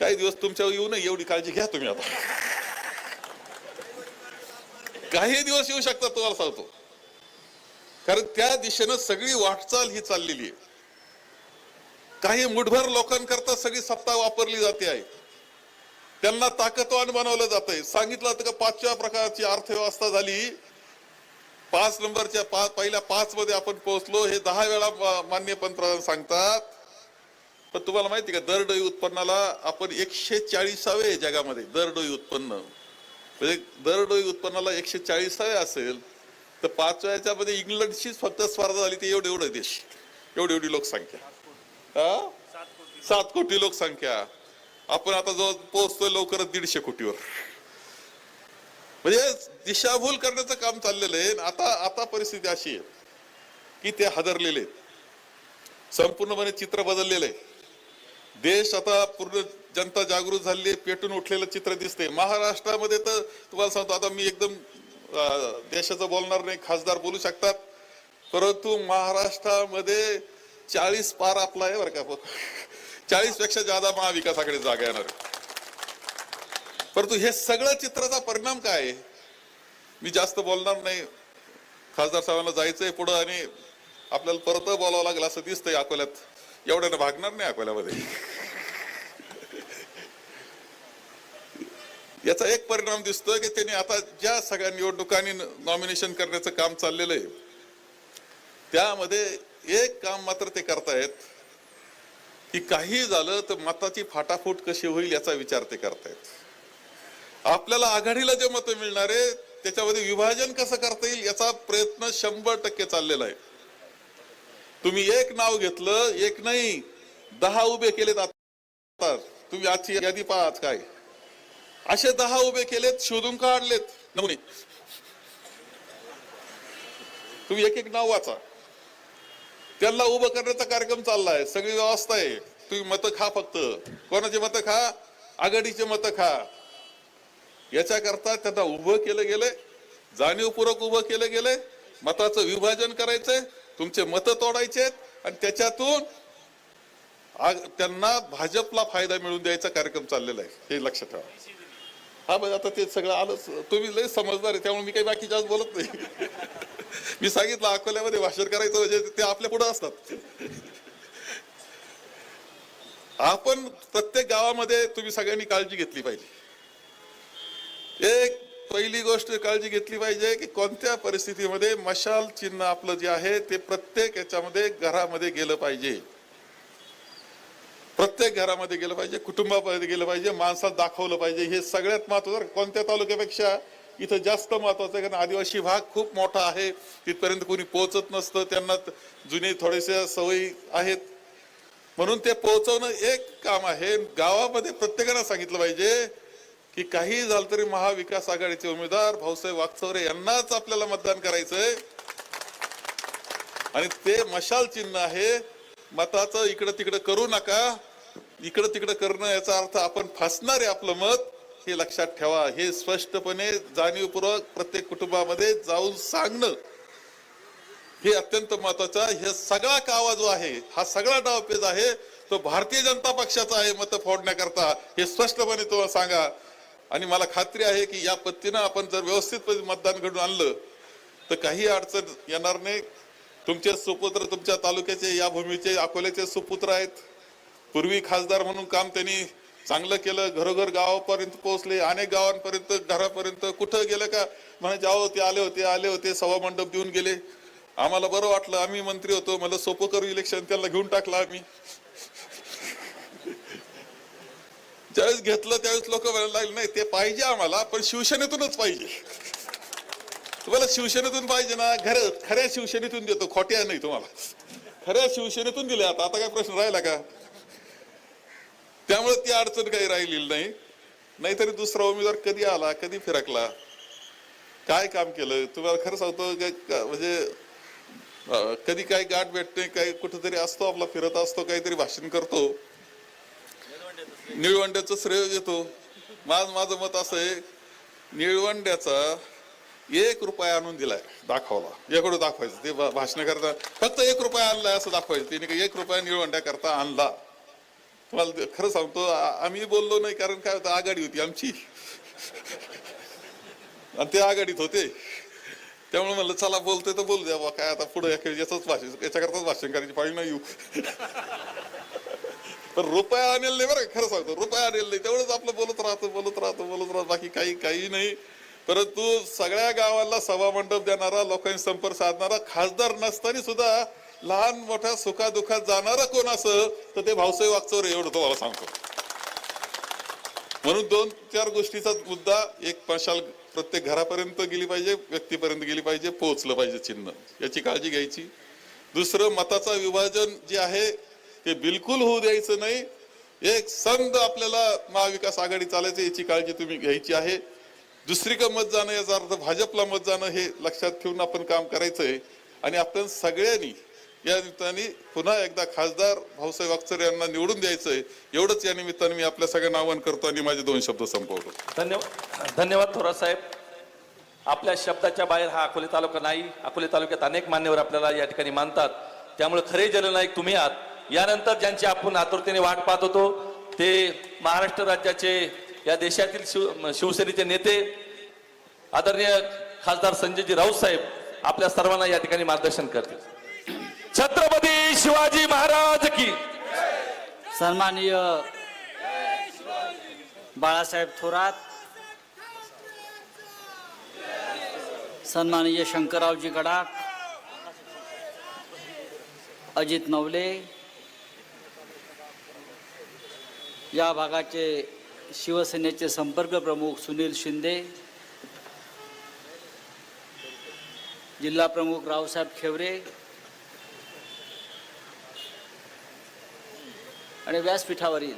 काही दिवस तुमच्यावर येऊ नये एवढी काळजी घ्या तुम्ही आता. काही दिवस येऊ शकतात तुम्हाला सांगतो. कारण त्या दिशेनं सगळी वाटचाल ही चाललेली आहे. काही मुठभर लोकांकरता सगळी सत्ता वापरली जाते आहे. त्यांना ताकदवान बनवलं जात आहे. सांगितलं होतं का पाचव्या प्रकारची अर्थव्यवस्था झाली. पाच नंबरच्या पाच पहिल्या पाच मध्ये आपण पोहोचलो. हे दहा वेळा मान्य पंतप्रधान सांगतात. पण तुम्हाला माहिती का दरडोई उत्पन्नाला आपण एकशे चाळीसावे जगामध्ये दरडोई उत्पन्न. म्हणजे दरडोई उत्पन्नाला एकशे चाळीसावे असेल तर पाचव्याच्या मध्ये इंग्लंडशीच फक्त स्पर्धा झाली ती एवढे एवढे देश. एवढी एवढी लोकसंख्या. सात कोटी लोकसंख्या. आपण आता जवळ पोहोचतोय लवकरच दीडशे कोटीवर. म्हणजे दिशाभूल करण्याचं काम चाललेलं आहे. आता आता परिस्थिती अशी आहे की ते हादरलेले आहेत. संपूर्णपणे चित्र बदललेलं आहे. देश आता पूर्ण जनता जागृत झालेली पेटून उठलेलं चित्र दिसते महाराष्ट्रामध्ये तर तुम्हाला सांगतो आता मी एकदम देशाचं बोलणार नाही खासदार बोलू शकतात. परंतु महाराष्ट्रामध्ये चाळीस पार आपला आहे बरं का. चाळीसपेक्षा जादा महाविकासाकडे जागा येणार. परंतु हे सगळं चित्राचा परिणाम काय आहे? मी जास्त बोलणार नाही. खासदार साहेबांना जायचंय पुढं आणि आपल्याला परत बोलावं लागेल असं दिसतंय अकोल्यात. एवढ्यानं भागणार नाही अकोल्यामध्ये. याचा एक परिणाम दिसतोय की त्यांनी आता ज्या सगळ्या निवडणुकांनी नॉमिनेशन करण्याचं काम चाललेलं आहे त्यामध्ये एक काम मात्र ते करतायत की काही झालं तर मताची फाटाफूट कशी होईल याचा विचार ते करतायत. आपल्याला आघाडीला जे मतं मिळणार आहे त्याच्यामध्ये विभाजन कसं करता येईल याचा प्रयत्न शंभर टक्के चाललेला आहे. तुम्ही एक नाव घेतलं एक नाही दहा उभे केलेत आता. तुम्ही आजची यादी पहा आज काय. असे दहा उभे केलेत शोधून काढलेत. नमुने. तुम्ही एक एक नाव वाचा. त्यांना उभं करण्याचा कार्यक्रम चाललाय सगळी व्यवस्था आहे. तुम्ही मतं खा फक्त. कोणाचे मतं खा? आघाडीचे मतं खा. याच्याकरता त्यांना उभं केलं गेलंय जाणीवपूर्वक उभं केलं गेलंय. मताचं विभाजन करायचंय तुमचे मतं तोडायचे आणि त्याच्यातून त्यांना भाजपला फायदा मिळवून द्यायचा कार्यक्रम चाललेला आहे. हे लक्षात ठेवा. हा म्हणजे आता ते सगळं आलंच तुम्ही लय समजदार आहे त्यामुळे मी काही बाकी जास्त बोलत नाही. मी सांगितलं अकोल्यामध्ये भाषण करायचं म्हणजे ते आपल्या पुढे असतात. आपण प्रत्येक गावामध्ये तुम्ही सगळ्यांनी काळजी घेतली पाहिजे. एक पहिली गोष्ट काळजी घेतली पाहिजे की कोणत्या परिस्थितीमध्ये मशाल चिन्ह आपलं जे आहे ते प्रत्येक याच्यामध्ये घरामध्ये गेलं पाहिजे. प्रत्येक घरामध्ये गेलं पाहिजे कुटुंबामध्ये गेलं पाहिजे माणसात दाखवलं पाहिजे. हे सगळ्यात महत्वाचं कोणत्या तालुक्यापेक्षा इथं जास्त महत्वाचं आहे? कारण आदिवासी भाग खूप मोठा आहे. तिथपर्यंत कोणी पोहोचत नसतं. त्यांना जुने थोडेसे सवयी आहेत. म्हणून ते पोहोचवणं एक काम आहे. गावामध्ये प्रत्येकानं सांगितलं पाहिजे की काही झालं तरी महाविकास आघाडीचे उमेदवार भाऊसाहेब वागचौरे यांनाच आपल्याला मतदान करायचंय. आणि ते मशाल चिन्ह आहे. मताचं इकडं तिकडं करू नका. इकडं तिकडं करणं याचा अर्थ आपण फसणार आहे आपलं मत. हे लक्षात ठेवा. हे स्पष्टपणे जाणीवपूर्वक प्रत्येक कुटुंबामध्ये जाऊन सांगणं. हे अत्यंत महत्वाचं हे सगळा कावा जो आहे हा सगळा डावपेज आहे. तो भारतीय जनता पक्षाचा आहे मत फोडण्याकरता. हे स्पष्टपणे तुम्हाला सांगा. आणि मला खात्री आहे की या पद्धतीनं आपण जर व्यवस्थित मतदान घडून आणलं तर काही अडचण येणार नाही. तुमचे सुपुत्र तुमच्या तालुक्याचे या भूमीचे अकोल्याचे सुपुत्र आहेत. पूर्वी खासदार म्हणून काम त्यांनी चांगलं केलं घरोघर गावापर्यंत पोहोचले अनेक गावांपर्यंत घरापर्यंत कुठं गेलं का? म्हणजे आहो ते आले होते आले होते सभा मंडप देऊन गेले. आम्हाला बरं वाटलं आम्ही मंत्री होतो मला सोपं करू इलेक्शन त्यांना घेऊन टाकलं आम्ही. ज्यावेळेस घेतलं त्यावेळेस लोक म्हणायला लागले नाही ते पाहिजे आम्हाला पण शिवसेनेतूनच पाहिजे. तुम्हाला शिवसेनेतून पाहिजे ना घर खऱ्या शिवसेनेतून देतो खोट्या नाही तुम्हाला. खऱ्या शिवसेनेतून दिले आता आता काय प्रश्न राहिला का? त्यामुळे ती अडचण काही राहिलेली नाही. नाहीतरी दुसरा उमेदवार कधी आला कधी फिरकला? काय काम केलं? तुम्हाला खरं सांगतो म्हणजे कधी काही गाठ भेटते काही कुठेतरी असतो आपला फिरत असतो काहीतरी भाषण करतो. निळवंड्याचं श्रेय घेतो. माझ माझं मत असं आहे निळवंड्याचा एक रुपया आणून दिलाय दाखवला. एकडं दाखवायचं ते भाषण करता फक्त एक रुपया आणलाय असं दाखवायचं. तिने काही एक रुपया निळवंड्या करता आणला. तुम्हाला खरं सांगतो आम्ही बोललो नाही कारण काय होतं आघाडी होती आमची. आणि ते आघाडीत होते. त्यामुळे म्हणलं चला बोलतोय तर बोलू द्या बा काय आता पुढे याचंच भाषण याच्याकरताच भाषण करायची पाहिजे नाही येऊ. पण रुपया आणेल नाही बरं खरं सांगतो रुपया आणेल नाही. तेवढंच आपलं बोलत राहतो बोलत राहतो बोलत राहतो. बाकी काही काही नाही. परंतु सगळ्या गावाला सभा मंडप देणारा लोकांशी संपर्क साधणारा खासदार नसताना सुद्धा लहान मोठ्या सुखादुखात जाणारा कोण असं तर ते भाऊसाहेब वागचौरे एवढं तुम्हाला सांगतो. म्हणून दोन चार गोष्टीचा मुद्दा एक मशाल प्रत्येक घरापर्यंत गेली पाहिजे व्यक्तीपर्यंत गेली पाहिजे पोहोचलं पाहिजे चिन्ह. याची काळजी घ्यायची. दुसरं मताचा विभाजन जे आहे ते बिलकुल होऊ द्यायचं नाही. एक संघ आपल्याला महाविकास आघाडी चालायचं याची काळजी तुम्ही घ्यायची आहे. दुसरीकडे मत जाणं याचा अर्थ भाजपला मत जाणं हे लक्षात ठेवून आपण काम करायचंय. आणि आपण सगळ्यांनी या निमित्ताने पुन्हा एकदा खासदार भाऊसाहेब अख्तर यांना निवडून द्यायचंय. एवढंच या निमित्ताने मी आपल्या सगळ्यांना आवाहन करतो आणि माझे दोन शब्द संपवतो. धन्यवाद. धन्यवाद थोरात साहेब. आपल्या शब्दाच्या बाहेर हा अकोले तालुका नाही. अकोले तालुक्यात अनेक मान्यवर आपल्याला या ठिकाणी मानतात. त्यामुळे खरे जननायक तुम्ही आहात. यानंतर ज्यांची आपण आतुरतेने वाट पाहत होतो ते महाराष्ट्र राज्याचे या देशातील शिव शिवसेनेचे नेते आदरणीय खासदार संजयजी राऊत साहेब आपल्या सर्वांना या ठिकाणी मार्गदर्शन करतील. छत्रपती शिवाजी महाराज की सन्माननीय बाळासाहेब थोरात सन्माननीय शंकररावजी गडाख अजित नवले या भागाचे शिवसेनेचे संपर्क प्रमुख सुनील शिंदे जिल्हा प्रमुख रावसाहेब खेवरे आणि व्यासपीठावरील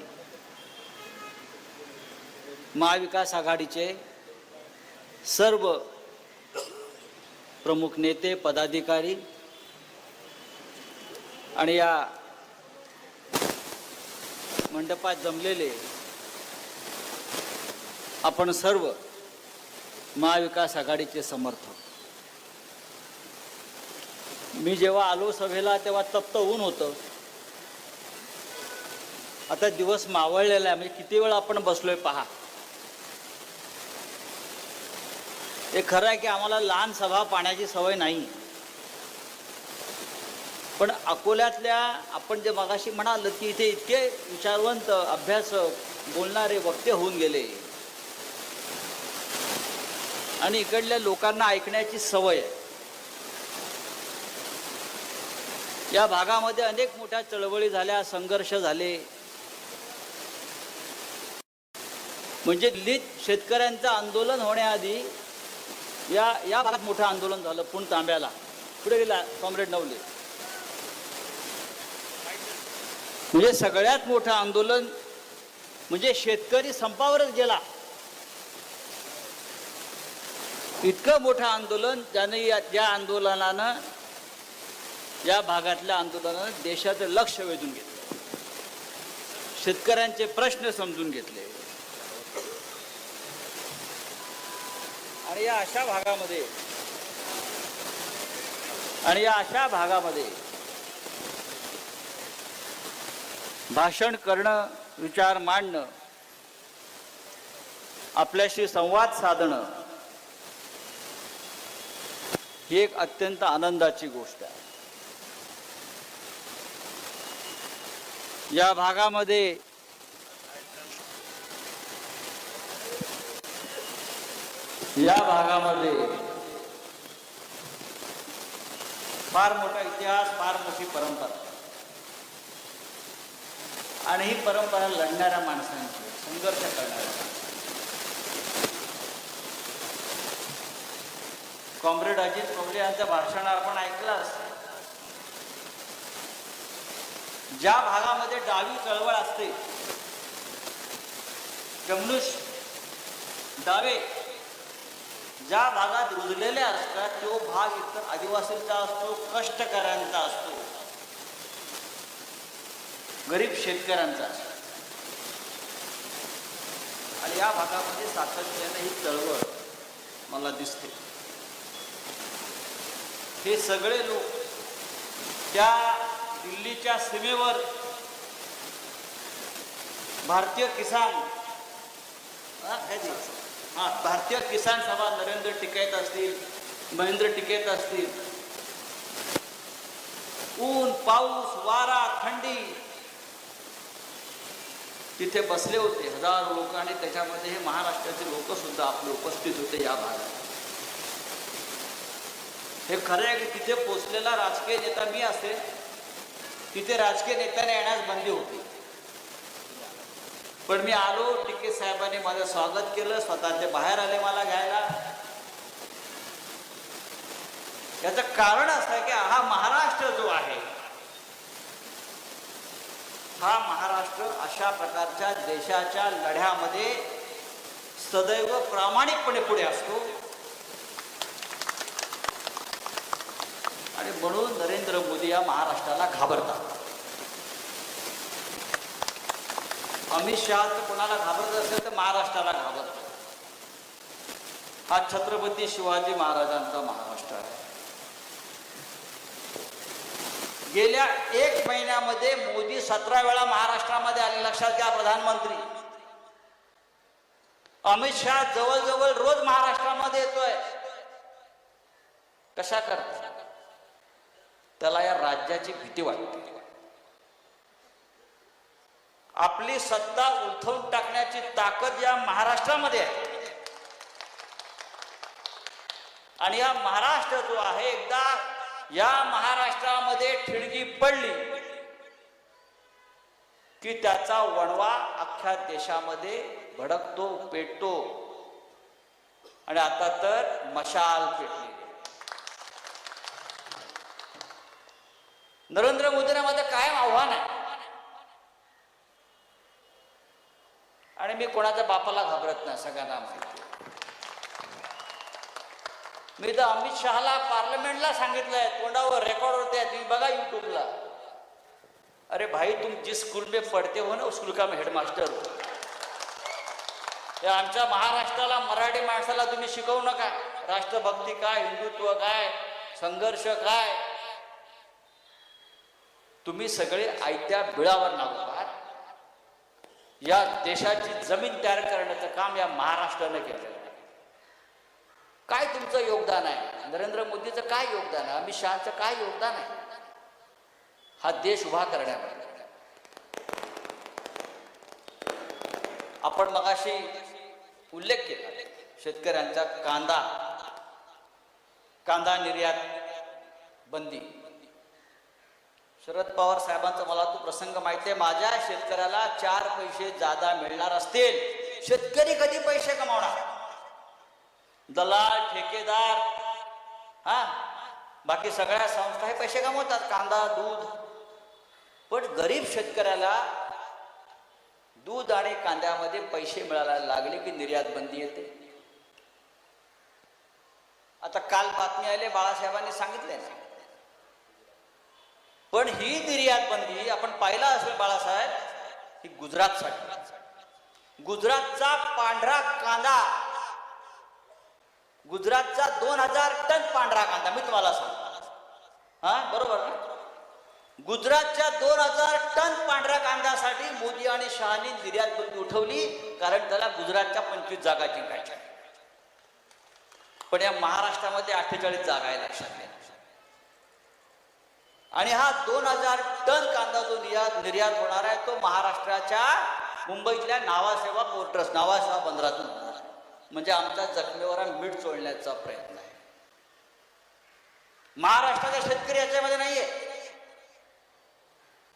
महाविकास आघाडीचे सर्व प्रमुख नेते पदाधिकारी आणि या मंडपात जमलेले आपण सर्व महाविकास आघाडीचे समर्थक. मी जेव्हा आलो सभेला तेव्हा तप्त ऊन होतं. आता दिवस मावळलेला आहे म्हणजे किती वेळा आपण बसलोय पहा. हे खरं आहे की आम्हाला लहान सभा पाण्याची सवय नाही. पण अकोल्यातल्या आपण जे मगाशी म्हणाल की इथे इतके विचारवंत अभ्यासक बोलणारे वक्ते होऊन गेले. आणि इकडल्या लोकांना ऐकण्याची सवय आहे. या भागामध्ये अनेक मोठ्या चळवळी झाल्या संघर्ष झाले. म्हणजे दिल्लीत शेतकऱ्यांचं आंदोलन होण्याआधी या या भागात मोठं आंदोलन झालं पुण तांब्याला. पुढे गेला कॉम्रेड नवले? म्हणजे सगळ्यात मोठं आंदोलन म्हणजे शेतकरी संपावरच गेला. इतकं मोठं आंदोलन ज्याने या ज्या आंदोलनानं या भागातल्या आंदोलनानं देशाचं लक्ष वेधून घेतलं. शेतकऱ्यांचे प्रश्न समजून घेतले. आणि या अशा भागामध्ये आणि या अशा भागामध्ये भाषण करणं विचार मांडणं आपल्याशी संवाद साधणं ही एक अत्यंत आनंदाची गोष्ट आहे. या भागामध्ये या भागामध्ये फार मोठा इतिहास फार मोठी परंपरा. आणि ही परंपरा लढणाऱ्या माणसांची संघर्ष करणाऱ्या कॉम्रेड अजित पवले यांचं भाषण आपण ऐकलं असेल. ज्या भागामध्ये डावी चळवळ असते कम्युनिस्ट डावे ज्या भागात रुजलेले असतात तो भाग इतर आदिवासींचा असतो कष्टकऱ्यांचा असतो. गरीब शेतकऱ्यांचा असतो. आणि या भागामध्ये सातत्याने ही चळवळ मला दिसते. हे सगळे लोक त्या दिल्लीच्या सीमेवर भारतीय किसान हा, भारतीय किसान सभा नरेंद्र टिकैत असतील महेंद्र टिकैत असतील. ऊन पाऊस वारा थंडी. तिथे बसले होते हजारो लोक आणि त्याच्यामध्ये हे महाराष्ट्राचे लोक सुद्धा आपले उपस्थित होते या भागात. हे खरं आहे की तिथे पोचलेला राजकीय नेता मी असेल तिथे राजकीय नेत्याने येण्यास बंदी होती. पण मी आलो टिके साहेबांनी माझं स्वागत केलं स्वतःचे बाहेर आले मला घ्यायला. याचं कारण असं आहे की हा महाराष्ट्र जो आहे हा महाराष्ट्र अशा प्रकारच्या देशाच्या लढ्यामध्ये सदैव प्रामाणिकपणे पुढे असतो. आणि म्हणून नरेंद्र मोदी या महाराष्ट्राला घाबरतात. अमित शहा जर कोणाला घाबरत असेल तर महाराष्ट्राला घाबरतो हा छत्रपती शिवाजी महाराजांचा महाराष्ट्र आहे. गेल्या एक महिन्यामध्ये मोदी सतरा वेळा महाराष्ट्रामध्ये आले. लक्षात घ्या प्रधानमंत्री. अमित शहा जवळजवळ रोज महाराष्ट्रामध्ये येतोय. कशा करता त्याला या राज्याची भीती वाटते. आपली सत्ता उलथवून टाकण्याची ताकद या महाराष्ट्रामध्ये आहे. आणि हा महाराष्ट्र जो आहे एकदा या महाराष्ट्रामध्ये ठिणगी पडली की त्याचा वणवा अख्ख्या देशामध्ये भडकतो पेटतो. आणि आता तर मशाल पेटली. नरेंद्र मोदींना माझं कायम आव्हान आहे. आणि मी कोणाच्या बापाला घाबरत नाही सगळ्यांना माहिती मी तर अमित शहाला पार्लमेंटला सांगितलंय तोंडावर रेकॉर्ड होते तुम्ही बघा युट्यूबला अरे भाई तुम जिस स्कूल में पढ़ते हो ना उस स्कूल का हेडमास्टर हो. आमच्या महाराष्ट्राला मराठी माणसाला तुम्ही शिकवू नका. राष्ट्रभक्ती काय हिंदुत्व काय संघर्ष काय? तुम्ही सगळे आयत्या बिळावर आहात या देशाची जमीन तयार करण्याचं काम या महाराष्ट्रानं केलं काय तुमचं योगदान आहे? नरेंद्र मोदीचं काय योगदान आहे? अमित शहाचं काय योगदान आहे? हा देश उभा करण्यामध्ये. आपण मगाशी उल्लेख केला शेतकऱ्यांचा कांदा कांदा निर्यात बंदी. शरद पवार साहेबांचा मला तो प्रसंग माहिती आहे माझ्या शेतकऱ्याला चार पैसे जादा मिळणार असतील. शेतकरी कधी पैसे कमावणार? दलाल ठेकेदार हा? बाकी सगळ्या संस्था हे पैसे कमवतात कांदा दूध. पण गरीब शेतकऱ्याला दूध आणि कांद्यामध्ये पैसे मिळायला लागले की निर्यात बंदी येते? आता काल बातमी आले बाळासाहेबांनी सांगितले ना. पण ही निर्यात बंदी आपण पाहिला असेल बाळासाहेब ही गुजरातसाठी. गुजरातचा पांढरा कांदा. गुजरातचा दोन हजार टन पांढरा कांदा मी तुम्हाला सांगतो. हा बरोबर ना? गुजरातच्या दोन हजार टन पांढऱ्या कांद्यासाठी मोदी आणि शहानी निर्यात बंदी उठवली कारण त्याला गुजरातच्या पंचवीस जागा जिंकायच्या पण या महाराष्ट्रामध्ये अठ्ठेचाळीस जागा आहे लक्षात घ्या. आणि हा दोन हजार टन कांदा जो निर्यात निर्यात होणार आहे तो महाराष्ट्राच्या मुंबईतल्या नावासेवा पोर्टर्स नावासेवा बंदरातून होणार आहे. म्हणजे आमच्या जखमेवर मीठ चोळण्याचा प्रयत्न आहे. महाराष्ट्राचा शेतकरी याच्यामध्ये नाहीये.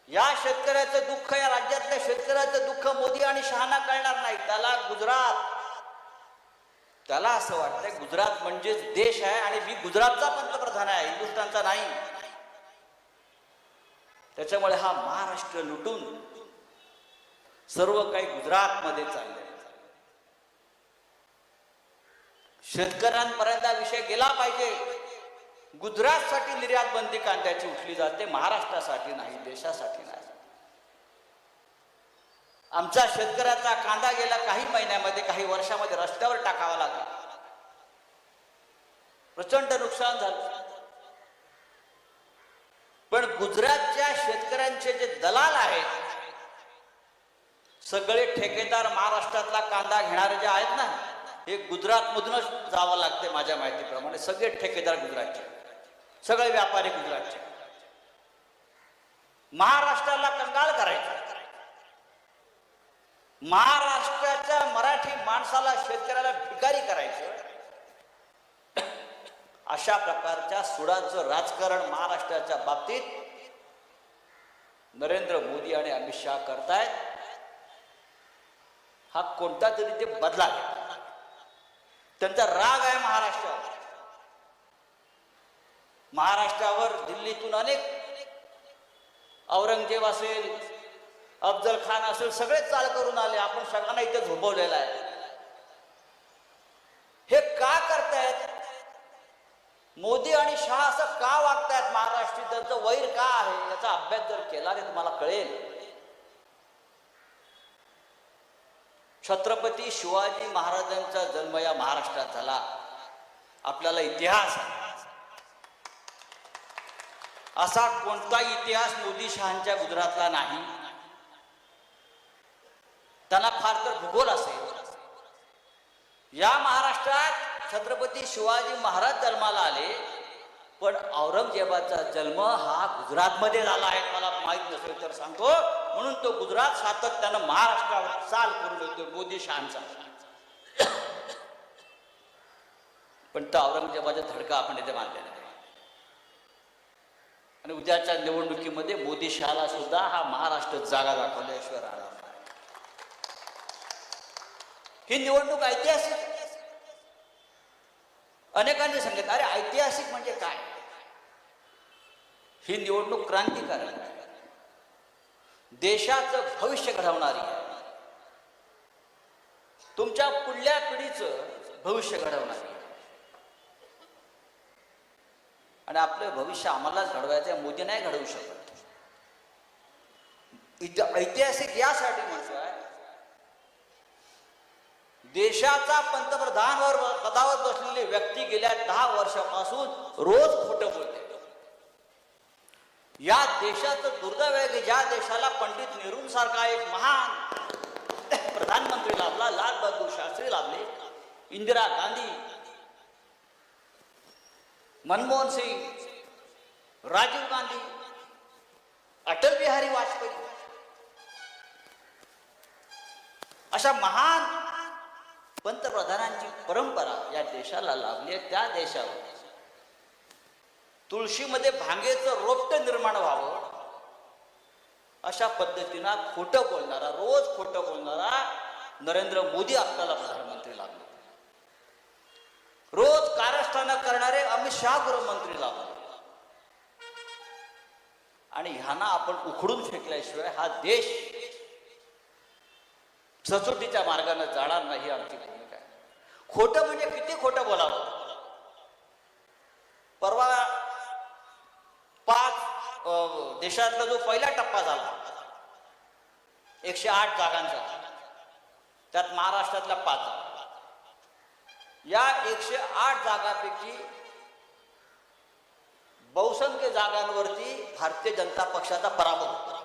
या शेतकऱ्याचं दुःख या राज्यातल्या शेतकऱ्याचं दुःख मोदी आणि शहाना कळणार नाही. त्याला गुजरात त्याला असं वाटतंय गुजरात म्हणजेच देश आहे आणि मी गुजरातचा पंतप्रधान आहे हिंदुस्थानचा नाही. त्याच्यामुळे हा महाराष्ट्र लुटून सर्व काही गुजरातमध्ये चालले शेतकऱ्यांपर्यंत हा विषय गेला पाहिजे. गुजरातसाठी निर्यात बंदी कांद्याची उठली जाते महाराष्ट्रासाठी नाही देशासाठी नाही. आमच्या शेतकऱ्याचा कांदा गेला काही महिन्यामध्ये काही वर्षामध्ये रस्त्यावर टाकावा लागला. प्रचंड नुकसान झालं. पण गुजरातच्या शेतकऱ्यांचे जे दलाल आहेत सगळे ठेकेदार महाराष्ट्रातला कांदा घेणारे जे आहेत ना हे गुजरात मधूनच जावं लागते माझ्या माहितीप्रमाणे. सगळे ठेकेदार गुजरातचे. सगळे व्यापारी गुजरातचे. महाराष्ट्राला कंगाल करायचं. महाराष्ट्राच्या मराठी माणसाला शेतकऱ्याला भिकारी करायचं. अशा प्रकारच्या सुडाचं राजकारण महाराष्ट्राच्या बाबतीत नरेंद्र मोदी आणि अमित शहा करतायत. हा कोणता तरी ते बदला त्यांचा राग आहे महाराष्ट्रावर. महाराष्ट्रावर दिल्लीतून अनेक औरंगजेब असेल अफजल खान असेल सगळे चाल करून आले. आपण सगळ्यांना इथे झोपवलेला आहे. हे का करतायत? मोदी आणि शहा असं का वागतायत? महाराष्ट्री त्यांचं वैर का आहे? याचा अभ्यास जर केला तर तुम्हाला कळेल. छत्रपती शिवाजी महाराजांचा जन्म या महाराष्ट्रात झाला. आपल्याला इतिहास असा कोणता इतिहास मोदी शहांच्या गुजरातला नाही? त्यांना फार तर भूगोल असेल. या महाराष्ट्रात छत्रपती शिवाजी महाराज जन्माला आले. पण औरंगजेबाचा जन्म हा गुजरातमध्ये झाला आहे. मला माहीत नसेल तर सांगतो. म्हणून तो गुजरात सातत्यानं महाराष्ट्रावर चाल करून येतो मोदी शहांचा. पण तो औरंगजेबाचा धडका आपण इथे मानलेला आहे आणि उद्याच्या निवडणुकीमध्ये मोदी शहाला सुद्धा हा महाराष्ट्र जागा दाखवल्याशिवाय राहणार ही निवडणूक ऐतिहासिक अनेकांनी सांगितलं अरे ऐतिहासिक म्हणजे काय? ही निवडणूक क्रांतिकारक देशाचं भविष्य घडवणारी आहे. तुमच्या पुढल्या पिढीचं भविष्य घडवणारी आहे. आणि आपलं भविष्य आम्हालाच घडवायचं मोदी नाही घडवू शकत. ऐतिहासिक यासाठी म्हणतो देशाचा पंतप्रधानवर पदावर बसलेली व्यक्ती गेल्या दहा वर्षापासून रोज खोटं बोलते. या देशाचं दुर्दैव आहे की ज्या देशाला पंडित नेहरू सारखा एक महान प्रधानमंत्री लाभला लाल बहादूर शास्त्री लाभले इंदिरा गांधी मनमोहन सिंग राजीव गांधी अटल बिहारी वाजपेयी अशा महान पंतप्रधानांची परंपरा या देशाला लाभली आहे त्या देशावर. तुळशीमध्ये भांगेचं रोपट निर्माण व्हावं. अशा पद्धतीनं खोटं बोलणारा रोज खोटं बोलणारा नरेंद्र मोदी आपल्याला प्रधानमंत्री लागले. रोज कारस्थानं करणारे अमित शहा गृहमंत्री लागले. आणि ह्यांना आपण उखडून फेकल्याशिवाय हा देश सचोटीच्या मार्गाने जाणार नाही आमची भूमिका. आहे खोटं म्हणजे किती खोटं बोलावं? परवा पाच अं, देशातला जो पहिला टप्पा झाला एकशे आठ जागांचा त्यात महाराष्ट्रातल्या पाच. जागा. या एकशे आठ जागापैकी बहुसंख्य जागांवरती भारतीय जनता पक्षाचा पराभव होता.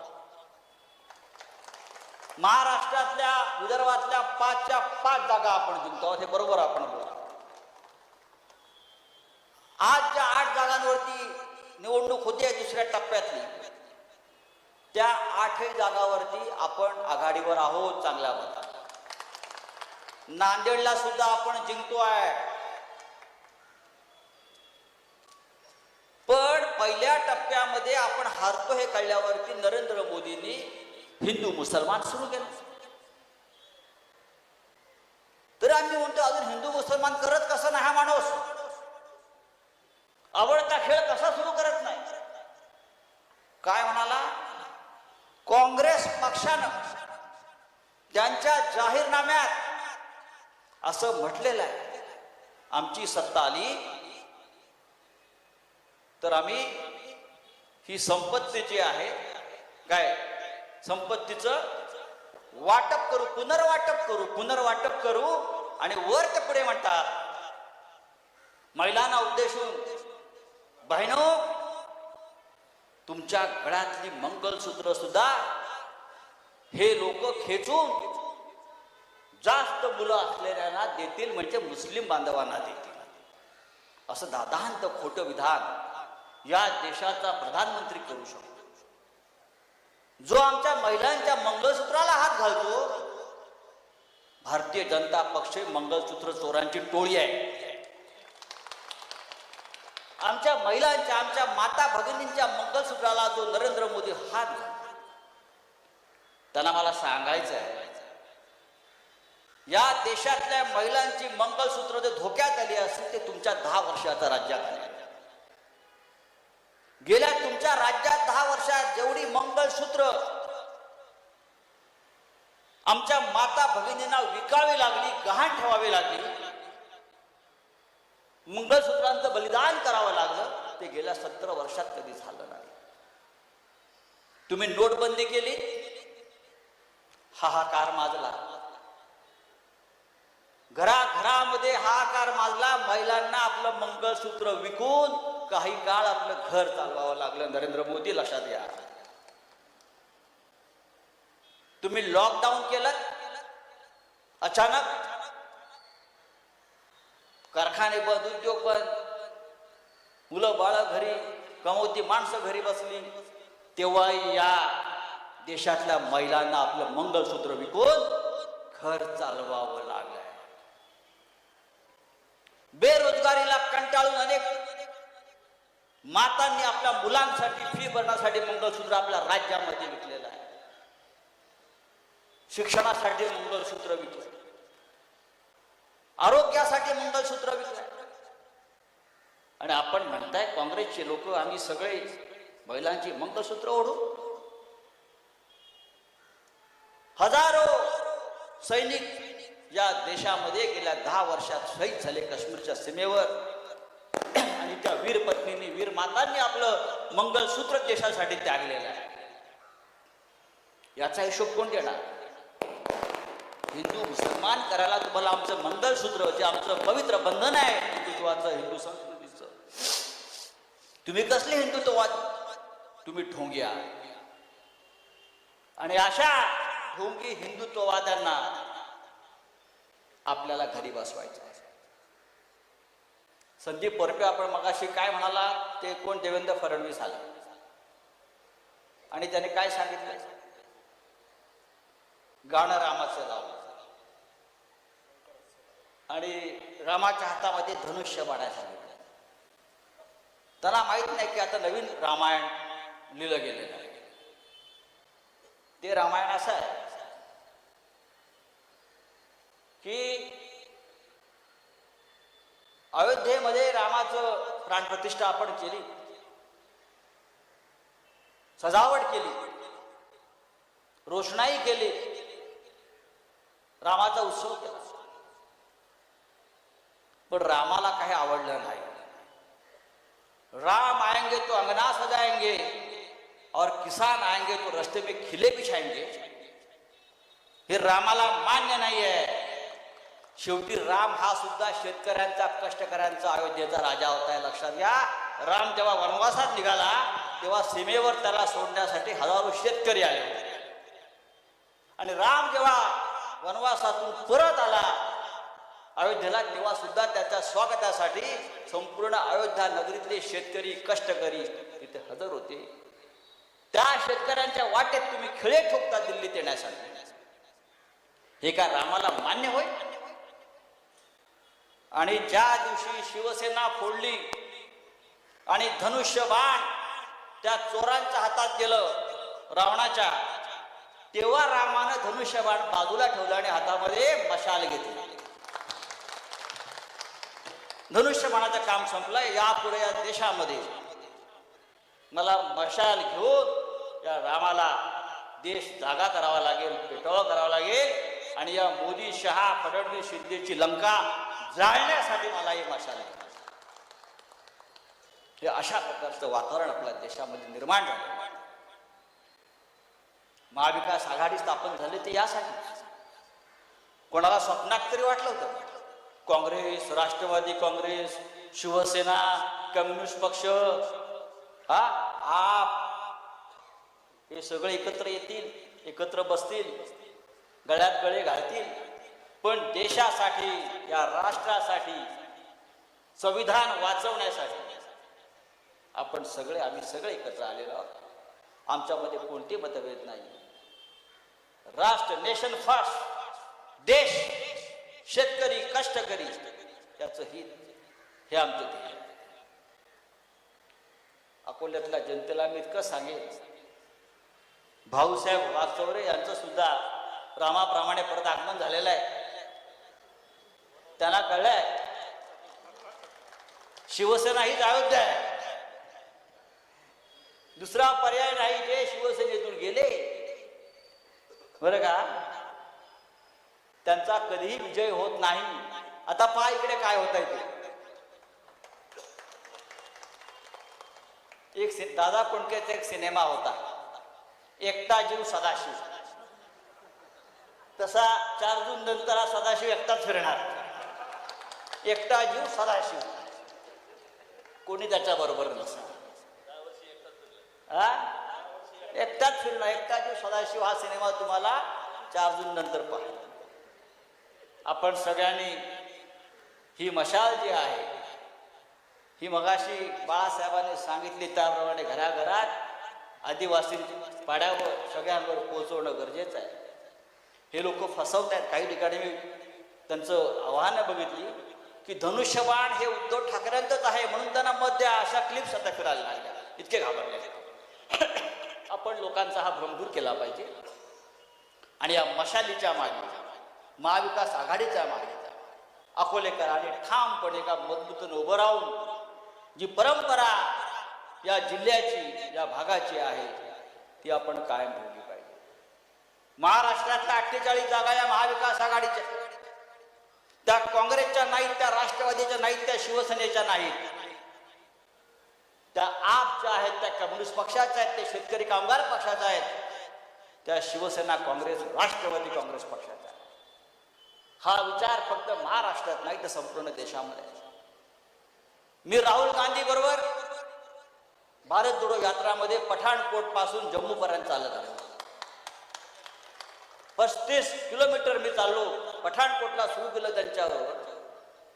महाराष्ट्रातल्या विदर्भातल्या पाचच्या पाच जागा आपण जिंकतो. हे बरोबर आपण बोला आज ज्या आठ जागांवरती निवडणूक होते दुसऱ्या टप्प्यातली. त्या आठही जागावरती आपण आघाडीवर आहोत चांगल्या मतात नांदेडला सुद्धा आपण जिंकतो आहे. पण पहिल्या टप्प्यामध्ये आपण हारतो हे कळल्यावरती नरेंद्र मोदींनी हिंदू मुसलमान सुरू केलं. तर आम्ही म्हणतो अजून हिंदू मुसलमान करत कसा नाही हा माणूस? आवडता खेळ कसा सुरू करत नाही? काय म्हणाला? काँग्रेस पक्षानं त्यांच्या जाहीरनाम्यात असं म्हटलेलं आहे. आमची सत्ता आली. तर आम्ही ही संपत्ती जी आहे काय संपत्तीचं वाटप करू पुनर्वाटप करू पुनर्वाटप करू आणि वर ते पुढे म्हणतात. महिलांना उद्देशून बहिणो तुमच्या गळ्यातली मंगलसूत्र सुद्धा हे लोक खेचून जास्त मुलं असलेल्यांना देतील म्हणजे मुस्लिम बांधवांना देतील. असं दादांत खोटं विधान या देशाचा प्रधानमंत्री करू शकतो. जो आमच्या महिलांच्या मंगळसूत्राला हात घालतो भारतीय जनता पक्ष मंगळसूत्र चोरांची टोळी आहे. आमच्या महिलांच्या आमच्या माता भगिनींच्या मंगळसूत्राला जो नरेंद्र मोदी हात घालतो त्यांना मला सांगायचं आहे या देशातल्या महिलांची मंगळसूत्र जे धोक्यात आली असतील ते तुमच्या दहा वर्षाच्या राज्यात आले. गेल्या तुमच्या राज्यात सूत्र. आमच्या माता भगिनींना विकावी लागली गहाण ठेवावी लागली. मंगळसूत्रांचं बलिदान करावं लागलं ते गेल्या सत्तर वर्षात कधी झालं नाही. तुम्ही नोटबंदी केली? हाहाकार माजला. घराघरामध्ये हाहाकार माजला महिलांना आपलं मंगळसूत्र विकून काही काळ आपलं घर चालवावं लागलं. नरेंद्र मोदी लक्षात घ्या. तुम्ही लॉकडाऊन केलं अचानक? कारखाने बंद उद्योग बंद मुलं बाळ घरी कमवती माणसं घरी बसली. तेव्हा या देशातल्या महिलांना आपलं मंगळसूत्र विकून घर चालवावं लागलंय. बेरोजगारीला कंटाळून अनेक मातांनी आपल्या मुलांसाठी फी भरण्यासाठी मंगळसूत्र आपल्या राज्यामध्ये विकलेलं आहे. शिक्षणासाठी मंगळसूत्र विकलं. आरोग्यासाठी मंगळसूत्र विकलं. आणि आपण म्हणताय काँग्रेसचे लोक आम्ही सगळे महिलांची मंगळसूत्र ओढू. हजारो सैनिक या देशामध्ये गेल्या दहा वर्षात शहीद झाले काश्मीरच्या सीमेवर. आणि त्या वीर पत्नीने वीर मातांनी आपलं मंगळसूत्र देशासाठी त्यागलेलं आहे. याचा हिशोब कोण देणार? हिंदू मुसलमान करायला तुम्हाला आमचं मंगलसूत्र जे आमचं पवित्र बंधन आहे हिंदुत्वाचं हिंदू संस्कृतीचं. तुम्ही कसले हिंदुत्ववाद? तुम्ही ठोंग्या. आणि अशा ठोंगी हिंदुत्ववाद्यांना आपल्याला घरी बसवायचं संदीप परपे आपण मगाशी काय म्हणाला ते कोण? देवेंद्र फडणवीस आला. आणि त्याने काय सांगितलं? गाणं रामाचं लावलं आणि रामाच्या हातामध्ये धनुष्य बाळायला सांगितलं त्यांना माहीत नाही की आता नवीन रामायण लिहिलं गेलेलं आहे. ते रामायण असं आहे की अयोध्येमध्ये रामाचं प्राणप्रतिष्ठा आपण केली सजावट केली रोषणाई केली रामाचा उत्सव केला. पण रामाला काही आवडलं नाही. राम आएंगे तो अंगना सजाएंगे और किसान आएंगे तो रस्ते में खिले बिछाएंगे. हे रामाला मान्य नाही आहे. शेवटी राम हा सुद्धा शेतकऱ्यांचा कष्टकऱ्यांचा अयोध्येचा राजा होता आहे लक्षात घ्या. राम जेव्हा वनवासात निघाला तेव्हा सीमेवर त्याला सोडण्यासाठी हजारो शेतकरी आले होते. आणि राम जेव्हा वनवासातून परत आला अयोध्येला तेव्हा सुद्धा त्याच्या स्वागतासाठी संपूर्ण अयोध्या नगरीतले शेतकरी कष्टकरी तिथे हजर होते. त्या शेतकऱ्यांच्या वाटेत तुम्ही खिळे ठोकता दिल्लीत येण्यासाठी. हे का रामाला मान्य होय? आणि ज्या दिवशी शिवसेना फोडली आणि धनुष्य बाण त्या चोरांच्या हातात गेलं रावणाच्या तेव्हा रामानं धनुष्य बाण बाजूला ठेवलं आणि हातामध्ये मशाल घेतली. धनुष्यबाणाचं काम संपलंय. यापुढे या देशामध्ये मला मशाल घेऊन या रामाला देश जागा करावा लागेल पेटवा करावा लागेल आणि या मोदी शहा फडणवीस शिंदेची लंका जाळण्यासाठी मला हे मशाल हे अशा प्रकारचं वातावरण आपल्या देशामध्ये निर्माण झालं. महाविकास आघाडी स्थापन झाली ते यासाठी कोणाला स्वप्नात तरी वाटलं होतं? Congress Rashtravadi Congress Shivsena communist पक्ष हा आप हे सगळे एकत्र येतील एकत्र बसतील गळ्यात गळे घालतील. पण देशासाठी या राष्ट्रासाठी संविधान वाचवण्यासाठी आपण सगळे आम्ही सगळे एकत्र आलेलो आहोत. आमच्यामध्ये कोणते मतभेद नाही. राष्ट्र नेशन फर्स्ट देश. शेतकरी कष्टकरी त्याचं हित हे आमचं ध्येय अकोल्यातल्या जनतेला मी इतकं सांगेन भाऊसाहेब वाचवरे यांचं सुद्धा रामाप्रमाणे परत आगमन झालेलं आहे. त्यांना कळलंय शिवसेना हीच अयोध्या आहे. दुसरा पर्याय नाही जे शिवसेनेतून गेले. बरं का? त्यांचा कधीही विजय होत नाही. आता पहा इकडे काय होत आहे ते. एक दादा कुंडकेचा एक सिनेमा होता. एकटा जीव सदाशिव. तसा चार जून नंतर हा सदाशिव एकटाच फिरणार. एकटा जीव सदाशिव. कोणी त्याच्या बरोबर नसणार. हा? एकटाच फिरणार. एकटा जीव सदाशिव हा सिनेमा तुम्हाला चार जून नंतर पहा. आपण सगळ्यांनी ही मशाल जी आहे ही मगाशी बाळासाहेबांनी सांगितली त्याप्रमाणे घराघरात आदिवासी पाड्यावर सगळ्यांवर पोहोचवणं गरजेचं आहे. हे लोक फसवत आहेत काही ठिकाणी मी त्यांचं आव्हानं बघितली की धनुष्यबाण हे उद्धव ठाकरेंचंच आहे म्हणून त्यांना मत द्या अशा क्लिप्स आता फिरायला लागल्या. इतके घाबरले आपण लोकांचा हा भ्रमभूर केला पाहिजे. आणि या मशालीच्या मागे महाविकास आघाडीचा मागणीचा. अकोलेकरांनी ठामपणे का मजबूतीनं उभं राहून. जी परंपरा या जिल्ह्याची या भागाची आहे ती आपण कायम ठेवली पाहिजे. महाराष्ट्रातल्या अठ्ठेचाळीस जागा या महाविकास आघाडीच्या. त्या काँग्रेसच्या नाहीत त्या राष्ट्रवादीच्या नाहीत त्या शिवसेनेच्या नाहीत. त्या आपच्या आहेत त्या कम्युनिस्ट पक्षाच्या आहेत त्या शेतकरी कामगार पक्षाच्या आहेत. त्या शिवसेना काँग्रेस राष्ट्रवादी काँग्रेस पक्षाचा आहे हा विचार फक्त महाराष्ट्रात नाही तर संपूर्ण देशामध्ये आहे. मी राहुल गांधी बरोबर भारत जोडो यात्रामध्ये पठाणकोटपासून जम्मू पर्यंत चालत आलो. पस्तीस किलोमीटर मी चाललो पठाणकोटला सुरू केलं त्यांच्यावर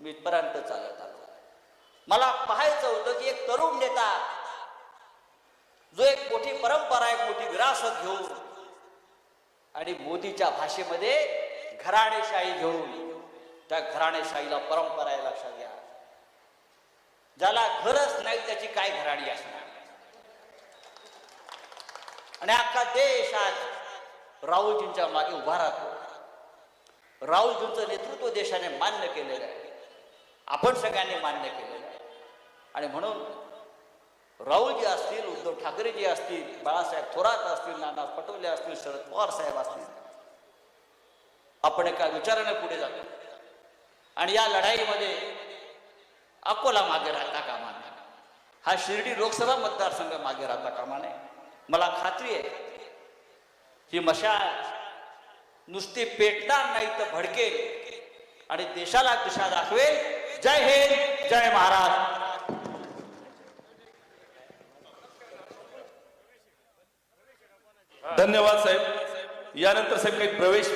मी इथपर्यंत चालत आलो. मला पाहायचं होतं की एक तरुण नेता जो एक मोठी परंपरा एक मोठी विरासत घेऊन आणि मोदीच्या भाषेमध्ये घराणेशाही घेऊन त्या घराणेशाहीला परंपरा आहे लक्षात घ्या. ज्याला घरच नाही त्याची काय घराणी असणार? आणि अख्खा देश आज राहुलजींच्या मागे उभा राहतो. राहुलजींचं नेतृत्व देशाने मान्य केलेलं आहे. आपण सगळ्यांनी मान्य केलेलं आहे. आणि म्हणून राहुलजी असतील उद्धव ठाकरेजी असतील बाळासाहेब थोरात असतील नाना पटोले असतील शरद पवार साहेब असतील आपण एका विचाराने पुढे जातो. आणि या लढाईमध्ये अकोला मागे राहता कामा नये. हा शिर्डी लोकसभा मतदारसंघ मागे राहता कामा नये. मला खात्री आहे ही मशाल नुसती पेटणार नाही तर भडकेल. आणि देशाला दिशा दाखवेल. जय हिंद जय महाराज. धन्यवाद साहेब. यानंतर साहेब काही प्रवेश